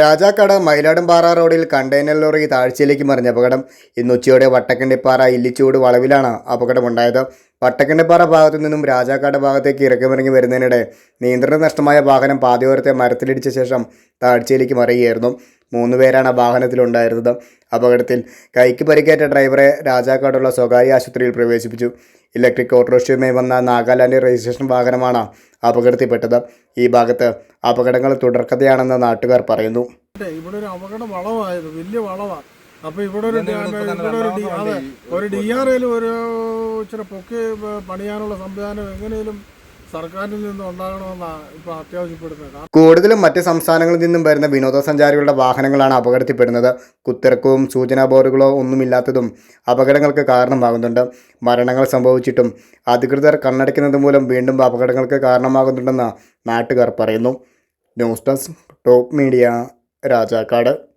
രാജാക്കാട് മയിലാടുംപാറ റോഡിൽ container lorry താഴ്ചയിലേക്ക് മറിഞ്ഞ അപകടം. ഇന്ന് ഉച്ചയോടെ വട്ടക്കണ്ടിപ്പാറ ഇല്ലിച്ചൂട് വളവിലാണ് അപകടമുണ്ടായത്. വട്ടക്കണ്ടിപ്പാറ ഭാഗത്തു നിന്നും രാജാക്കാട് ഭാഗത്തേക്ക് ഇറക്കമിറങ്ങി വരുന്നതിനിടെ നിയന്ത്രണ നഷ്ടമായ വാഹനം പാതയോരത്തെ മരത്തിലിടിച്ച ശേഷം താഴ്ചയിലേക്ക് മറിയുകയായിരുന്നു. മൂന്ന് പേരാണ് വാഹനത്തിലുണ്ടായിരുന്നത് അപകടത്തിൽ കൈക്ക് പരിക്കേറ്റ ഡ്രൈവറെ രാജാക്കാടുള്ള സ്വകാര്യ ആശുപത്രിയിൽ പ്രവേശിപ്പിച്ചു. ഇലക്ട്രിക് ഓട്ടോറിക്ഷയുമായി വന്ന നാഗാലാൻഡ് രജിസ്ട്രേഷൻ വാഹനമാണ് അപകടത്തിൽപ്പെട്ടത്. ഈ ഭാഗത്ത് അപകടങ്ങൾ തുടർക്കഥയാണെന്ന് നാട്ടുകാർ പറയുന്നു. ഇവിടെ ഒരു അപകടം വളവായത് വലിയ വളവാണ് അപ്പൊ ഇവിടെ ഒരു ഇവിടെ ഒരു ഡി- അതെ ഒരു ഡി ആർ എയിലും ഒരു ഇച്ചിരി പൊക്കി പണിയാനുള്ള സംവിധാനം എങ്ങനെയും സർക്കാരിൽ കൂടുതലും മറ്റ് സംസ്ഥാനങ്ങളിൽ നിന്നും വരുന്ന വിനോദസഞ്ചാരികളുടെ വാഹനങ്ങളാണ് അപകടത്തിൽപ്പെടുന്നത്. കുത്തിറക്കവും സൂചനാ ബോർഡുകളോ ഒന്നുമില്ലാത്തതും അപകടങ്ങൾക്ക് കാരണമാകുന്നുണ്ട്. മരണങ്ങൾ സംഭവിച്ചിട്ടും അധികൃതർ കണ്ണടയ്ക്കുന്നത് മൂലം വീണ്ടും അപകടങ്ങൾക്ക് കാരണമാകുന്നുണ്ടെന്ന് നാട്ടുകാർ പറയുന്നു. News desk top media Rajakkad.